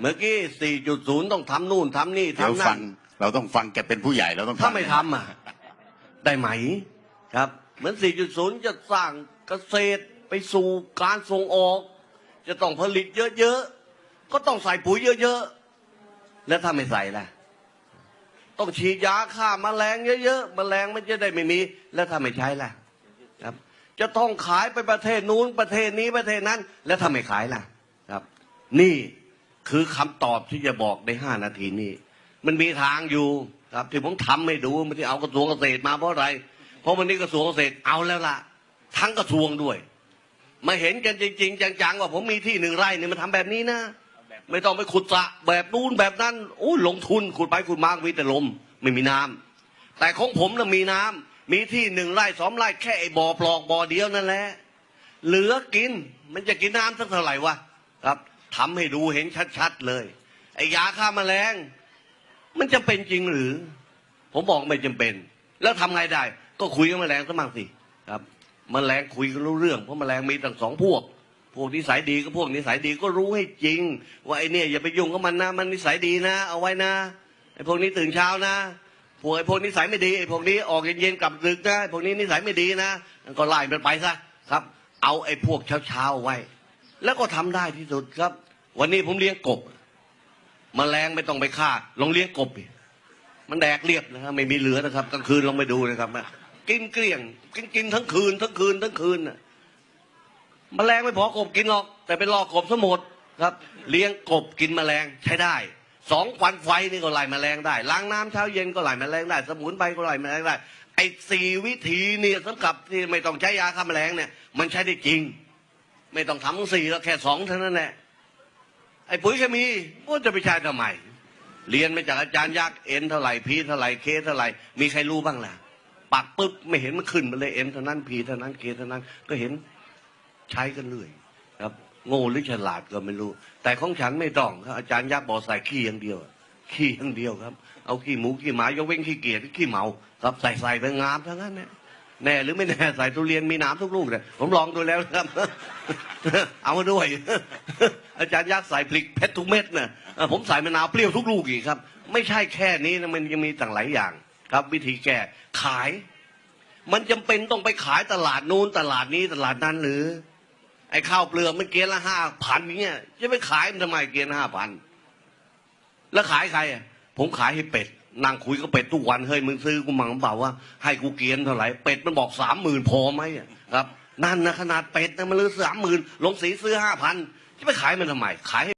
เมื่อกี้ 4.0 ต้องทำนู่นทำนี่เดี๋ยวทำฟันั่งน เราต้องฟังแกเป็นผู้ใหญ่เราต้องถ้าไม่ทำอะ ได้ไหมครับ เหมือน 4.0 จะสร้างเกษตรไปสู่การส่งออก จะต้องผลิตเยอะๆ ก็ต้องใส่ปุ๋ยเยอะๆ แล้วถ้าไม่ใส่ล่ะ ต้องฉีดยาฆ่าแมลงเยอะๆ แมลงมันจะได้ไม่มี แล้วถ้าไม่ใช้ล่ะ ครับ จะต้องขายไปประเทศนู้นประเทศนี้ประเทศนั้น แล้วถ้าไม่ขายล่ะ ครับ นี่ คือคำตอบที่จะบอกในห้านาทีนี้ มันมีทางอยู่ครับ ที่ผมทำให้ดูไม่ได้เอากระทรวงเกษตรมาเพราะอะไร เพราะวันนี้กระทรวงเกษตรเอาแล้วล่ะ ทั้งกระทรวงด้วย มาเห็นกันจริง ๆ จังๆว่าผมมีที่หนึ่งไร่เนี่ยมันทำแบบนี้นะไม่ต้องไปขุดสระแบบนู้นแบบนั้นโอ้ยลงทุนขุดไปขุดมามีแต่ลมไม่มีน้ำแต่ของผมน่ะมีน้ำมีที่หนึ่งไร่สองไร่แค่ไอ้บ่อปลอกบ่อเดียวนั่นแหละเหลือกินมันจะกินน้ำสักเท่าไหร่วะครับ ทำให้ดูเห็นชัดๆเลย ไอ้ยาฆ่าแมลง มันจำเป็นจริงหรือ ผมบอกไม่จำเป็น แล้วทำไงได้ ก็คุยกับแมลงซะมั่งสิครับแมลงคุยกันรู้เรื่องเพราะแมลงมีตั้งสองพวก พวกนิสัยดีกับพวกนิสัยดีก็รู้ให้จริง ว่าไอ้เนี่ยอย่าไปยุ่งกับมันนะ มันนิสัยดีนะ เอาไว้นะไอ้พวกนี้ตื่นเช้านะพวกไอ้พวกนิสัยไม่ดีไอ้พวกนี้ออกเย็นๆกลับดึกนะไอ้พวกนี้นิสัยไม่ดีนะก็ไล่มันไปซะครับ เอาไอ้พวกเช้าๆไว้ แล้วก็ทำได้ที่สุดครับ วันนี้ผมเลี้ยงกบแมลงไม่ต้องไปฆ่าลองเลี้ยงกบมันแดกเรียบนะครับไม่มีเหลือนะครับกลางคืนลองไปดูนะครับกินเกลี้ยง กินกินทั้งคืน ทั้งคืน ทั้งคืนน่ะแมลงไม่พอกบกินหรอก แต่เป็นลอกกบสมดครับ เลี้ยงกบกินแมลงใช้ได้สองควันไฟนี่ก็ไล่แมลงได้ล้างน้ำเช้าเย็นก็ไล่แมลงได้ สมุนไพรก็ไล่แมลงได้ไอ้สี่วิธีเนี่ยสำหรับที่ไม่ต้องใช้ยาฆ่าแมลงเนี่ย มันใช้ได้จริง ไม่ต้องทำทั้งสี่แล้วแค่สองเท่านั้นแหละ ไอ้ปุ๋ยเคมีก็จะไปใช้ทำไม เรียนมาจากอาจารย์ยักษ์เอ็นเท่าไหร่พีเท่าไหร่เคเท่าไหร่ มีใครรู้บ้างล่ะปักปุ๊บไม่เห็นมันขึ้นมาเลยเอ็นเท่านั้นพีเท่านั้นเคเท่านั้น ก็เห็นใช้กันเรื่อยครับ โง่หรือฉลาดก็ไม่รู้ แต่ของฉันไม่ต้องครับอาจารย์ยักษ์บอกใส่ขี้อย่างเดียว ขี้อย่างเดียวครับ เอาขี้หมูขี้หมายกเว้นขี้เกียจขี้เมา ครับใส่ใส่ไปงามทั้งนั้นเนี่ย แน่หรือไม่แน่ใส่ทุเรียนมีหน้ำทุกลูกเลยผมลองดูแล้วครับ เอามาด้วย อาจารย์ยักษ์ใส่พริกเพชรทุกเม็ดนะเออผมใส่มะนาวเปรี้ยวทุกลูกอีกครับ ไม่ใช่แค่นี้นะมันยังมีต่างหลายอย่าง ครับ วิธีแก้ขาย มันจำเป็นต้องไปขายตลาดนู้นตลาดนี้ตลาดนั้นหรือ ไอ้ข้าวเปลือกมันเกณฑ์ละห้าพันเงี้ยจะไปขายมันทำไมเกณฑ์ห้าพันแล้วขายใครผมขายให้เป็ด นั่งคุยกับเป็ดทุกวันเฮ้ยมึงซื้อกูมังเปล่าว่าให้กูเกียนเท่าไหร่เป็ดมันบอกสามหมื่นพอไหมครับนั่นนะขนาดเป็ดนะมันเลยสามหมื่นลงสีซื้อห้าพันจะไปขายมันทำไมขาย